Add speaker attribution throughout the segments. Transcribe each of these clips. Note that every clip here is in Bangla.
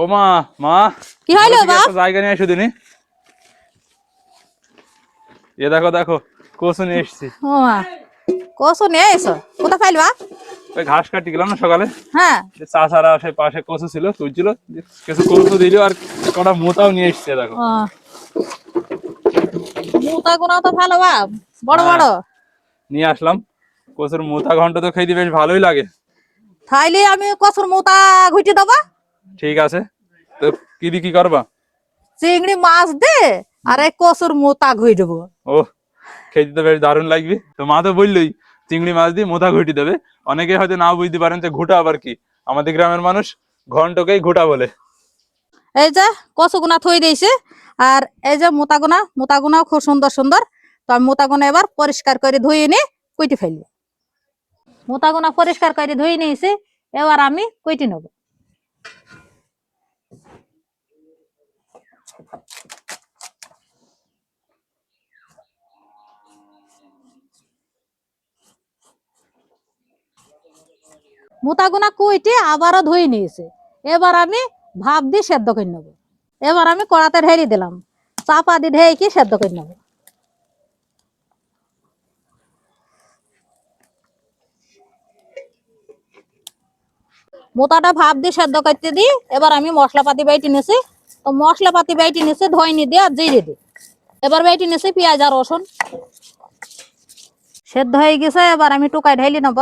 Speaker 1: ও মা মা।
Speaker 2: কি বাপ?
Speaker 1: জায়গা নিয়ে এসো দিনি। এ দেখো দেখো নিয়ে এসছি।
Speaker 2: ও মা কসু নিয়ে এসো। কোথা
Speaker 1: ওই ঘাস কাটি গেলাম না সকালে।
Speaker 2: হ্যাঁ।
Speaker 1: চাষারা পাশে কচু ছিল তুলছিল কিছু কচু দিল আর কটা মোতাও নিয়ে এসছে দেখো।
Speaker 2: মুতা গুনা তো ভালো বাপ। বড়
Speaker 1: হ্যাঁ।
Speaker 2: বড়।
Speaker 1: নিয়ে আসলাম। কচুর মোতা ঘন্ট তো খেতে বেশ ভালোই লাগে।
Speaker 2: তাইলে আমি কসুর মুতা ঘুটি দেবো?
Speaker 1: ঠিক আছে? তো কি দি কি করবা?
Speaker 2: চিংড়ি মাছ দে আর এই কসুর মুতা ঘুই দেবো।
Speaker 1: ও খেতে তো বেশ দারুণ লাগবে। তো মা তো বললোই চিংড়ি মাছ দিয়ে মোথা ঘুটি দেবে। অনেকে হয়তো না বুঝতে পারেন যে ঘুটা আবার কি। আমাদের গ্রামের মানুষ ঘন্টকেই ঘুটা বলে।
Speaker 2: এই যে কসু গুনা থই দিয়েছে আর এই যে মোতা গুনা মোতা গুনাও খুব সুন্দর সুন্দর। তো আমি মোতা গুনা এবার পরিষ্কার করে ধুয়ে নি কুইটি ফেলব। মোতা গুনা পরিষ্কার করে ধুয়ে নিয়েছি এবার আমি কুইটি নেব। মোতা গুনা কুইটি আবারও ধুয়ে নিয়েছে। এবার আমি ভাপ দিয়ে সেদ্ধ করে নেব। এবার আমি কড়াতে ঢেড়ে দিলাম। চাপা দিয়ে কি সেদ্ধ করে নেব। মোতাটা ভাপ দিয়ে সেদ্ধ করতে দিই। এবার আমি মশলাপাতি বাইটি নিয়েছি। তো মশলাপাতি বেটে নিয়েছি ধয়নি দিয়ে আর জিরে দিই। এবার বেটে নিয়েছি পেঁয়াজ আর রসুন। সেদ্ধ হয়ে গেছে, এবার আমি টুকাই ঢেলে নেব।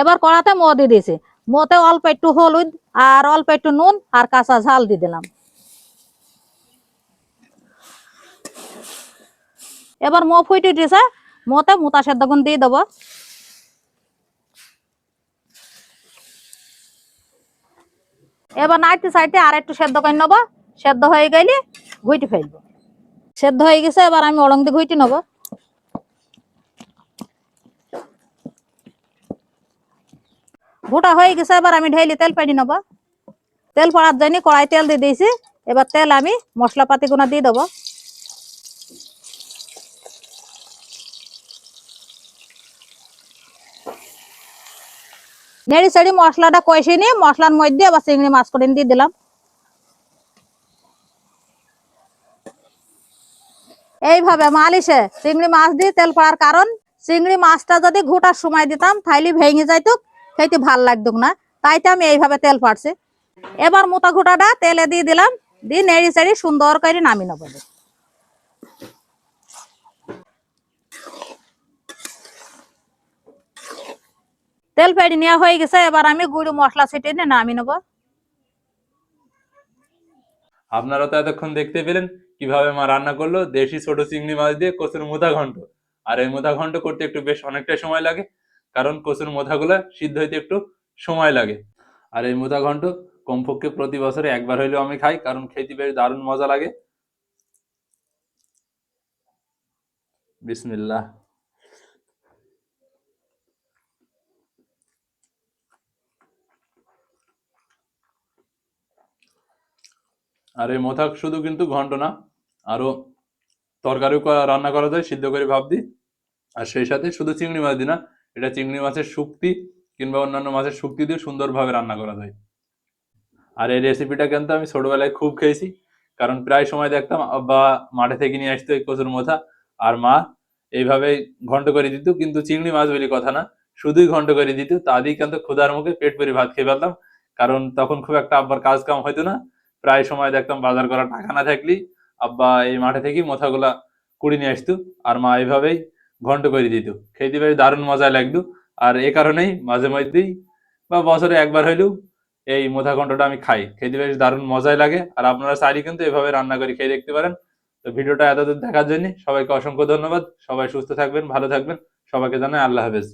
Speaker 2: এবার কড়াতে মো দিয়ে দিয়েছি। মতে অল্প একটু হলুদ আর অল্প একটু নুন আর কাঁচা ঝাল দিয়ে দিলাম। এবার মো ফুটে দিয়েছে মতে মুতা সেদ্ধ গুণ দিয়ে দেবো। এবার নাইতে সাইডে আর একটু সেদ্ধ করে নেব। সেদ্ধ হয়ে গেলে ঘুইটি ফেলব। সেদ্ধ হয়ে গেছে, এবার আমি অলং দিয়ে ঘুইটি নেব। ভুটা হয়ে গেছে, এবার আমি ঢেলে তেল পেড়ি নেব। তেল পড়ার জন্য কড়াই তেল দিয়ে দিয়েছি। এবার তেল আমি মশলাপাতি গুনা দিয়ে দেবো। নেড়ি সেড়ি মশলাটা কষে নিয়ে মশলার মধ্যে আবার চিংড়ি মাছ করে দিয়ে দিলাম। এইভাবে মালিশে চিংড়ি মাছ দিয়ে তেল পড়ার কারণ, চিংড়ি মাছটা যদি ঘুটার সময় দিতাম, তাইলে ভেঙে যাইতো খেতে ভালো লাগতো না। তাইতে আমি এইভাবে তেল পাড়ছি। এবার মোটা ঘোটাটা তেলে দিয়ে দিলাম। দিয়ে নেড়ি চেড়ি সুন্দর করে নামি নেব। তেল পেড়ি নেওয়া হয়ে গেছে। এবার আমি গুঁড়ো মশলা ছিটিয়ে নিয়ে নামি নেব।
Speaker 1: আপনারা তো এতক্ষণ দেখতে পেলেন কীভাবে মা রান্না করল। দেশি ছোট চিংড়ি মাছ দিয়ে কচুর মোথা ঘন্ট। আর এই মোথা ঘন্ট করতে একটু বেশ অনেকটাই সময় লাগে। কারণ কচুর মোথাগুলো সিদ্ধ হইতে একটু সময় লাগে। আর এই মোথা ঘন্ট কমপক্ষে প্রতি বছরে একবার হইলেও আমি খাই, কারণ খেতে বেশ দারুণ মজা লাগে। বিসমিল্লাহ। আর এই মোথাক শুধু কিন্তু ঘন্ট না আরও তরকারিও রান্না করা যায়, সিদ্ধ করে ভাব দিই। আর সেই সাথে শুধু চিংড়ি মাছ দিই না এটা চিংড়ি মাছের শুক্তি কিংবা অন্যান্য মাছের শুক্তি দিয়ে সুন্দরভাবে রান্না করা যায়। আর এই রেসিপিটা কিন্তু আমি ছোটবেলায় খুব খেয়েছি, কারণ প্রায় সময় দেখতাম বা মাঠে থেকে নিয়ে আসতো এই কচুর মোথা। আর মা এইভাবে ঘন্ট করে দিত, কিন্তু চিংড়ি মাছ বলি কথা না, শুধুই ঘন্ট করে দিত। তা দিয়েই কিন্তু ক্ষুধার মুখে পেট ভরে ভাত খেয়ে ফেলতাম, কারণ তখন খুব একটা আব্বার কাজ কাম হইতো না। প্রায় সময় দেখতাম বাজার করা টাকা না থাকলেই আব্বা এই মাঠে থেকেই মোথাগুলা কুড়ি নিয়ে আসতো। আর মা এইভাবেই ঘন্ট করে দিত। খেতে বেশ দারুণ মজা লাগতো। আর এ কারণেই মাঝে মধ্যেই বা বছরে একবার হইলেও এই মোথা ঘন্টটা আমি খাই। খেতে বেশ দারুণ মজাই লাগে। আর আপনারা চাইলে কিন্তু এভাবে রান্না করে খেয়ে দেখতে পারেন। তো ভিডিওটা এতদূর দেখার জন্য সবাইকে অসংখ্য ধন্যবাদ। সবাই সুস্থ থাকবেন, ভালো থাকবেন। সবাইকে জানাই আল্লাহ হাফেজ।